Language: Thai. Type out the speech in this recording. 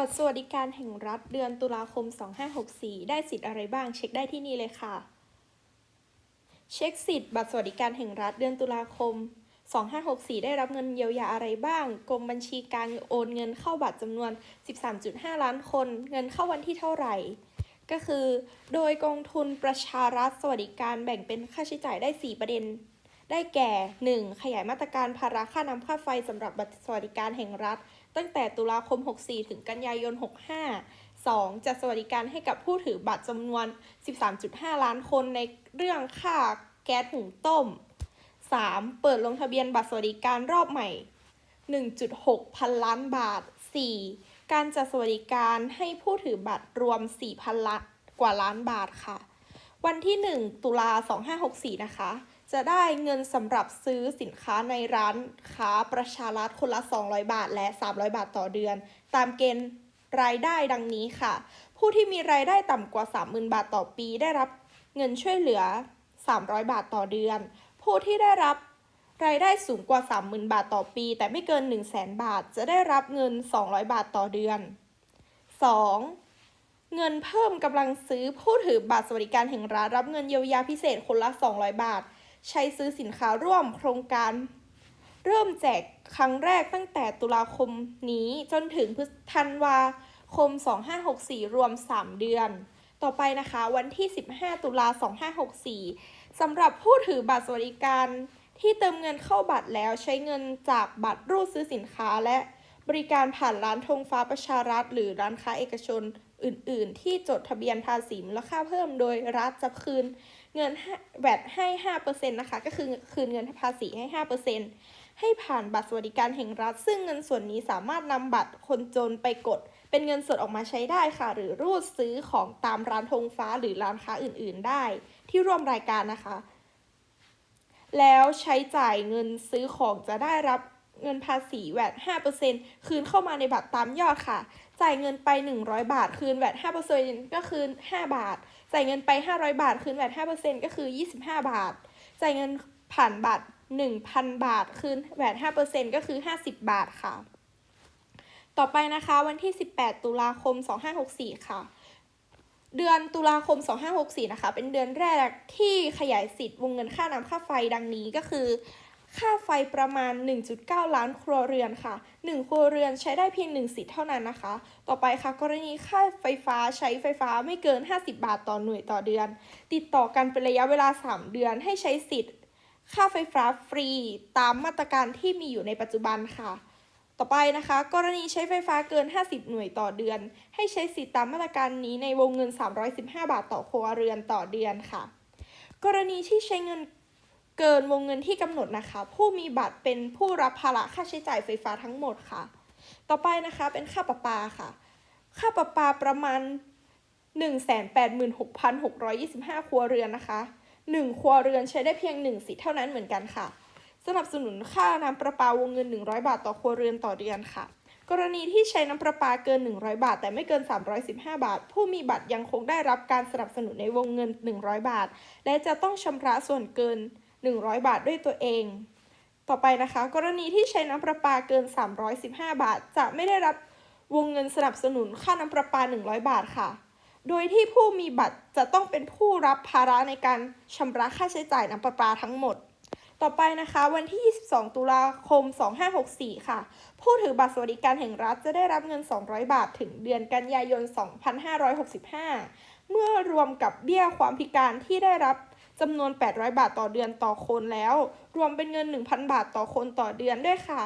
บัตรสวัสดิการแห่งรัฐเดือนตุลาคม 2564 ได้สิทธิ์อะไรบ้าง เช็คได้ที่นี่เลยค่ะ เช็คสิทธิ์บัตรสวัสดิการแห่งรัฐเดือนตุลาคม 2564 ได้รับเงินเยียวยาอะไรบ้าง กรมบัญชีกลางโอนเงินเข้าบัตรจำนวน 13.5 ล้านคน เงินเข้าวันที่เท่าไหร่ ก็คือ โดยกองทุนประชารัฐสวัสดิการแบ่งเป็นค่าใช้จ่ายได้ 4 ประเด็น ได้แก่ 1. ขยายมาตรการภาระค่าน้ำค่าไฟสำหรับบัตรสวัสดิการแห่งรัฐ ตั้งแต่ตุลาคม 64 ถึงกันยายน 65 2. จัดสวัสดิการให้กับผู้ถือบัตรจำนวน 13.5 ล้านคนในเรื่องค่าแก๊สหุงต้ม 3. เปิดลงทะเบียนบัตรสวัสดิการรอบใหม่ 1.6 พันล้านบาท 4. การจัดสวัสดิการให้ผู้ถือบัตรรวม 4,000ล้านกว่าล้านบาทค่ะ วันที่ 1 ตุลา 2564 นะคะ จะได้เงินสำหรับซื้อสินค้าในร้านค้าประชารัฐคนละ 200 บาท และ 300 บาทต่อเดือน ตามเกณฑ์รายได้ดังนี้ค่ะ ผู้ที่มีรายได้ต่ำกว่า 30,000 บาทต่อปี ได้รับเงินช่วยเหลือ 300 บาทต่อเดือน ผู้ที่ได้รับรายได้สูงกว่า 30,000 บาทต่อปี แต่ไม่เกิน 100,000บาท จะได้รับเงิน 200 บาทต่อเดือน 2. เงินเพิ่มกำลังซื้อผู้ถือบัตรสวัสดิการแห่งรัฐรับเงินเยียวยาพิเศษคนละ 200 บาท ใช้ซื้อสินค้าร่วมโครงการ เริ่มแจกครั้งแรกตั้งแต่ตุลาคมนี้จนถึงพฤษธันวาคม 2564 รวม 3 เดือน ต่อไปนะคะวันที่ 15 ตุลา 2564 สำหรับผู้ถือบัตรสวัสดิการที่เติมเงินเข้าบัตรแล้วใช้เงินจากบัตรรูดซื้อสินค้าและบริการผ่านร้านธงฟ้าประชารัฐ หรือร้านค้าเอกชนอื่น ๆ ที่จดทะเบียนภาษีมูลค่าเพิ่มโดยรัฐจะคืน เงินแวดให้5%นะคะ ก็คือคืนเงินภาษีให้5%ให้ผ่านบัตรสวัสดิการแห่งรัฐ ซึ่งเงินส่วนนี้สามารถนำบัตรคนจนไปกด เป็นเงินสดออกมาใช้ได้ค่ะ หรือรูดซื้อของตามร้านธงฟ้าหรือร้านค้าอื่น ๆ ได้ ที่ร่วมรายการนะคะ แล้วใช้จ่ายเงินซื้อของจะได้รับ เงินภาษีแวด5%คืนเข้ามาในบัตรตามยอดค่ะ จ่ายเงินไป 100 บาท คืนแวด5%ก็คือ 5 บาท จ่ายเงินไป 500 บาท คืนแวด5%ก็คือ 25 บาท จ่ายเงินผ่านบัตร 1,000 บาท คืนแวด5%ก็คือ 50 บาทค่ะ ต่อไปนะคะวันที่ 18 ตุลาคม 2564 ค่ะเดือนตุลาคม 2564 นะคะ เป็นเดือนแรกที่ขยายสิทธิ์วงเงินค่าน้ำค่าไฟดังนี้ก็คือ ค่าไฟประมาณ 1.9 ล้านครัวเรือนค่ะ 1 ครัวเรือนใช้ได้เพียง 1 สิทธิ์เท่านั้นนะคะ ต่อไปค่ะ กรณีค่าไฟฟ้าใช้ไฟฟ้าไม่เกิน 50 บาทต่อหน่วยต่อเดือน ติดต่อกันเป็นระยะเวลา 3 เดือนให้ใช้สิทธิ์ ค่าไฟฟ้าฟรีตามมาตรการที่มีอยู่ในปัจจุบันค่ะ ต่อไปนะคะ กรณีใช้ไฟฟ้าเกิน 50 หน่วยต่อเดือน ให้ใช้สิทธิตามมาตรการนี้ในวงเงิน 315 บาทต่อครัวเรือนต่อเดือนค่ะ กรณีที่ใช้เงิน เกินวงเงินที่กำหนดนะคะ ผู้มีบัตรเป็นผู้รับภาระค่าใช้จ่ายไฟฟ้าทั้งหมดค่ะ ต่อไปนะคะเป็นค่าประปาค่ะ ค่าประปาประมาณ 186,625 ครัวเรือนนะคะ 1 ครัวเรือนใช้ได้เพียง 1 สิทธิ์เท่านั้นเหมือนกันค่ะ สนับสนุนค่าน้ำประปาวงเงิน 100 บาทต่อครัวเรือนต่อเดือนค่ะกรณีที่ใช้น้ำประปาเกิน 100 บาท แต่ไม่เกิน 315 บาท ผู้มีบัตรยังคงได้รับการสนับสนุนในวงเงิน 100 บาท และจะต้องชำระส่วนเกิน 100 บาทด้วยตัวเอง ต่อไปนะคะ กรณีที่ใช้น้ำประปาเกิน 315 บาท จะไม่ได้รับวงเงินสนับสนุนค่าน้ำประปา 100 บาทค่ะ โดยที่ผู้มีบัตรจะต้องเป็นผู้รับภาระในการชำระค่าใช้จ่ายน้ำประปาทั้งหมด ต่อไปนะคะ วันที่ 22 ตุลาคม 2564 ค่ะ ผู้ถือบัตรสวัสดิการแห่งรัฐจะได้รับเงิน 200 บาท ถึงเดือนกันยายน 2565 เมื่อรวมกับเบี้ยความพิการที่ได้รับ จำนวน 800 บาทต่อเดือนต่อคนแล้ว รวมเป็นเงิน 1,000 บาทต่อคนต่อเดือนด้วยค่ะ